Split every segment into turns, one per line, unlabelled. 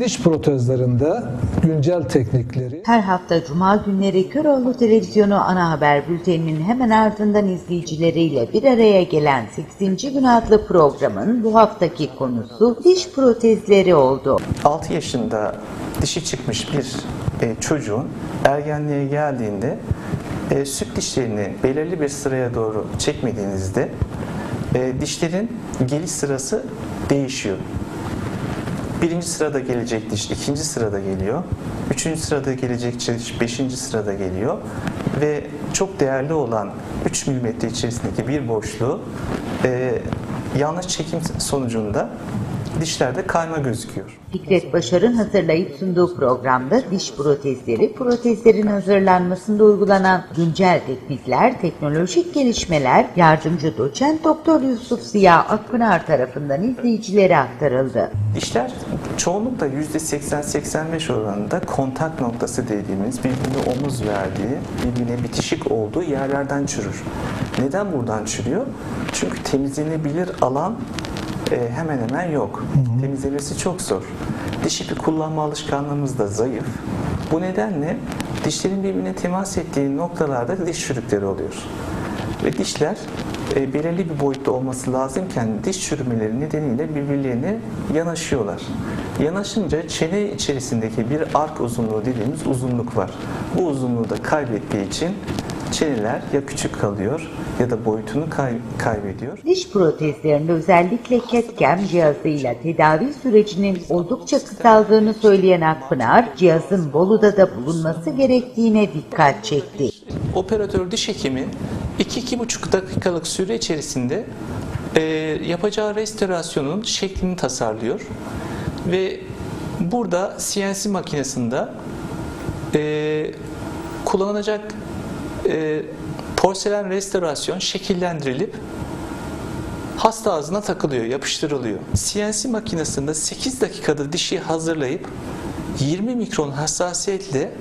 diş protezlerinde güncel teknikleri
Her hafta Cuma günleri Köroğlu Televizyonu ana haber bülteninin hemen ardından izleyicileriyle bir araya gelen 8. gün adlı programın bu haftaki konusu diş protezleri oldu.
6 yaşında dişi çıkmış bir e, çocuğun ergenliğe geldiğinde e, süt dişlerini belirli bir sıraya doğru çekmediğinizde e, dişlerin geliş sırası değişiyor. Birinci sırada gelecek diş ikinci sırada geliyor. Üçüncü sırada gelecek diş beşinci sırada geliyor. Ve çok değerli olan 3 milimetre içerisindeki bir boşluğu e, yanlış çekim sonucunda dişlerde kayma gözüküyor.
Fikret Başar'ın hazırlayıp sunduğu programda diş protezleri, protezlerin hazırlanmasında uygulanan güncel teknikler, teknolojik gelişmeler, yardımcı doçent Doktor Yusuf Ziya Akpınar tarafından izleyicilere aktarıldı.
Dişler çoğunlukla %80-85 oranında kontak noktası dediğimiz birbirine omuz verdiği, birbirine bitişik olduğu yerlerden çürür. Neden buradan çürüyor? Çünkü temizlenebilir alan e, hemen hemen yok. Temizlemesi çok zor. Diş ipi kullanma alışkanlığımız da zayıf. Bu nedenle dişlerin birbirine temas ettiği noktalarda diş çürükleri oluyor. Ve dişler e, belirli bir boyutta olması lazımken diş çürümeleri nedeniyle birbirlerine yanaşıyorlar. Yanaşınca çene içerisindeki bir ark uzunluğu dediğimiz uzunluk var. Bu uzunluğu da kaybettiği için çeneler ya küçük kalıyor ya da boyutunu kay- kaybediyor.
Diş protezlerinde özellikle CAD-CAM cihazıyla tedavi sürecinin oldukça kısaldığını söyleyen Akpınar, cihazın Bolu'da da bulunması gerektiğine dikkat çekti.
Operatör diş hekimi 2-2,5 dakikalık süre içerisinde e, yapacağı restorasyonun şeklini tasarlıyor. Ve burada CNC makinesinde e, kullanılacak e, porselen restorasyon şekillendirilip hasta ağzına takılıyor, yapıştırılıyor. CNC makinesinde 8 dakikada dişi hazırlayıp 20 mikron hassasiyetle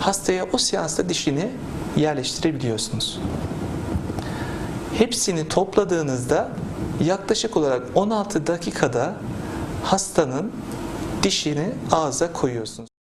hastaya o seansta dişini yerleştirebiliyorsunuz. Hepsini topladığınızda yaklaşık olarak 16 dakikada hastanın dişini ağza koyuyorsunuz.